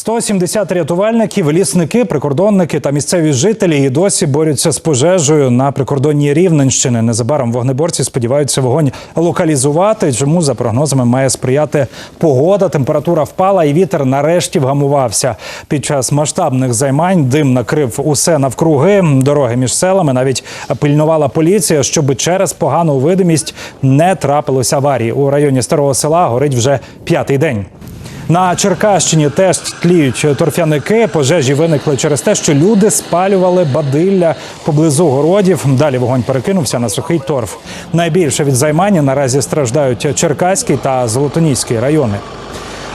170 рятувальників, лісники, прикордонники та місцеві жителі і досі борються з пожежею на прикордонні Рівненщини. Незабаром вогнеборці сподіваються вогонь локалізувати. Чому за прогнозами має сприяти погода? Температура впала, і вітер нарешті вгамувався. Під час масштабних займань дим накрив усе навкруги. Дороги між селами навіть пильнувала поліція, щоб через погану видимість не трапилось аварії. У районі старого села горить вже п'ятий день. На Черкащині теж тліють торфяники. Пожежі виникли через те, що люди спалювали бадилля поблизу городів. Далі вогонь перекинувся на сухий торф. Найбільше від займання наразі страждають Черкаський та Золотоніський райони.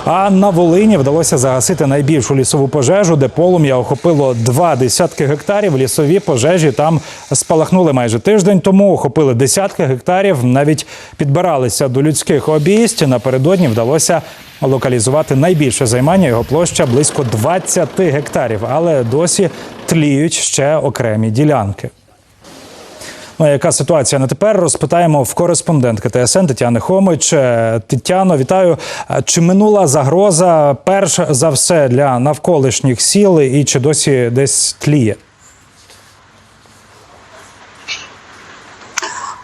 А на Волині вдалося загасити найбільшу лісову пожежу, де полум'я охопило два десятки гектарів. Лісові пожежі там спалахнули майже тиждень тому. Охопили десятки гектарів, навіть підбиралися до людських обійсть. Напередодні вдалося локалізувати найбільше займання. Його площа близько 20 гектарів, але досі тліють ще окремі ділянки. Ну, яка ситуація на тепер? Розпитаємо в кореспондентки ТСН Тетяни Хомич. Е, Тетяно, вітаю. Е, Чи минула загроза перш за все для навколишніх сіл і чи досі десь тліє?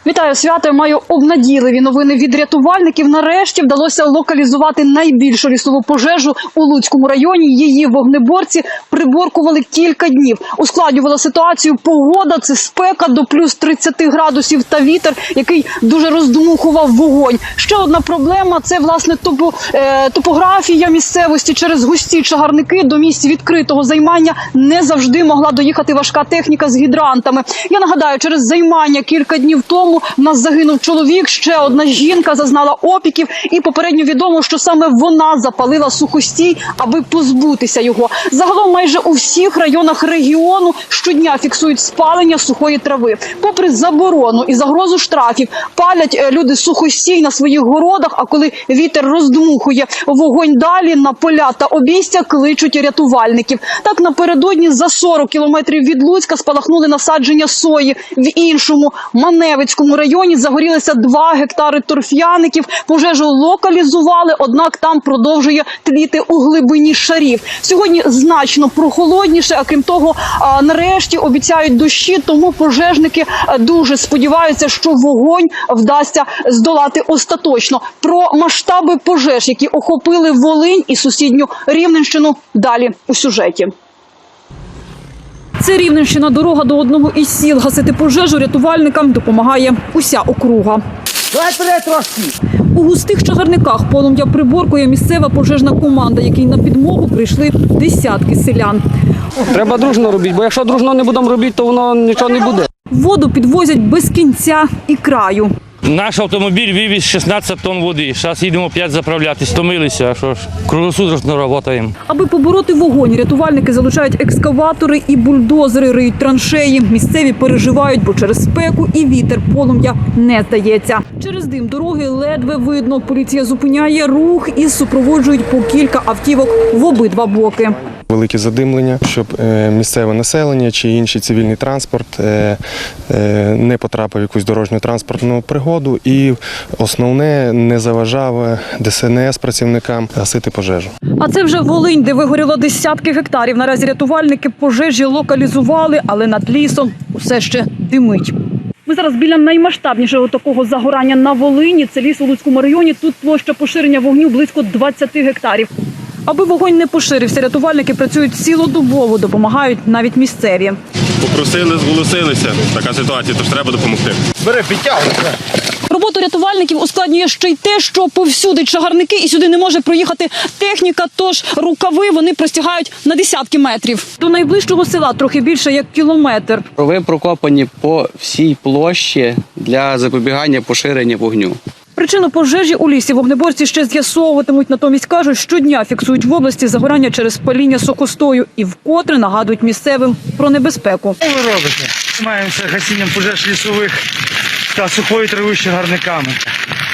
Вітаю свято. Маю обнадійливі новини від рятувальників. Нарешті вдалося локалізувати найбільшу лісову пожежу у Луцькому районі. Її вогнеборці приборкували кілька днів. Ускладнювала ситуацію погода. Це спека до плюс 30 градусів та вітер, який дуже роздмухував вогонь. Ще одна проблема це власне топо, е, топографія місцевості через густі чагарники до місць відкритого займання не завжди могла доїхати важка техніка з гідрантами. Я нагадаю, через займання кілька днів тому в нас загинув чоловік. Ще одна жінка зазнала опіків, і попередньо відомо, що саме вона запалила сухостій, аби позбутися його. Загалом, майже у всіх районах регіону щодня фіксують спалення сухої трави. Попри заборону і загрозу штрафів, палять е, люди сухостій на своїх городах. А коли вітер роздмухує вогонь далі на поля та обійстя, кличуть рятувальників. Так напередодні за 40 кілометрів від Луцька спалахнули насадження сої в іншому Маневицькому районі. Загорілися 2 гектари торф'яників. Пожежу локалізували, однак там продовжує тліти у глибині шарів. Сьогодні значно прохолодніше. А крім того, нарешті обіцяють дощі. Тому пожежники дуже сподіваються, що вогонь вдасться здолати остаточно. Про масштаби пожеж, які охопили Волинь і сусідню Рівненщину, далі у сюжеті. Це Рівненщина дорога до одного із сіл. Гасити пожежу рятувальникам допомагає уся округа. У густих чагарниках полум'я приборкує місцева пожежна команда, якій на підмогу прийшли десятки селян. Треба дружно робити, бо якщо дружно не будемо робити, то воно нічого не буде. Воду підвозять без кінця і краю. Наш автомобіль вивіз 16 тонн води. Зараз їдемо 5 заправляти. Стомилися, а що ж, круглосуточно працюємо. Аби побороти вогонь, рятувальники залучають екскаватори і бульдозери, риють траншеї. Місцеві переживають, бо через спеку і вітер полум'я не здається. Через дим дороги ледве видно. Поліція зупиняє рух і супроводжують по кілька автівок в обидва боки. Велике задимлення, щоб е, місцеве населення чи інший цивільний транспорт е, е, не потрапив в якусь дорожню транспортну пригоду, і основне не заважав ДСНС працівникам гасити пожежу. А це вже Волинь, де вигоріло десятки гектарів. Наразі рятувальники пожежі локалізували, але над лісом усе ще димить. Ми зараз біля наймасштабнішого такого загорання на Волині. Це ліс у Луцькому районі. Тут площа поширення вогню близько 20 гектарів. Аби вогонь не поширився, рятувальники працюють цілодобово, допомагають навіть місцеві. Попросили, зголосилися. Така ситуація, тож треба допомогти. Бери, підтягуй. Роботу рятувальників ускладнює ще й те, що повсюди чагарники і сюди не може проїхати техніка. Тож рукави вони простягають на десятки метрів. До найближчого села трохи більше як кілометр. Рови прокопані по всій площі для запобігання поширення вогню. Причину пожежі у лісі вогнеборці ще з'ясовуватимуть. Натомість кажуть, щодня фіксують в області загорання через паління сухостою і вкотре нагадують місцевим про небезпеку. Що ви робите? Займаємося гасінням пожеж лісових та сухої трави з чагарниками.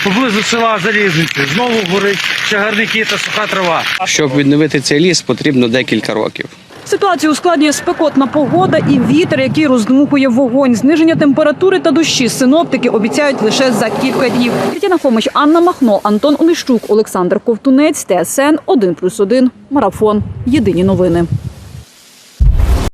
Поблизу села Залізниці знову горить чагарники та суха трава. Щоб відновити цей ліс, потрібно декілька років. Ситуацію ускладнює спекотна погода і вітер, який роздмухує вогонь. Зниження температури та дощі синоптики обіцяють лише за кілька днів. Тетяна Фомич, Анна Махно, Антон Онищук, Олександр Ковтунець, ТСН 1+,1, Марафон. Єдині новини.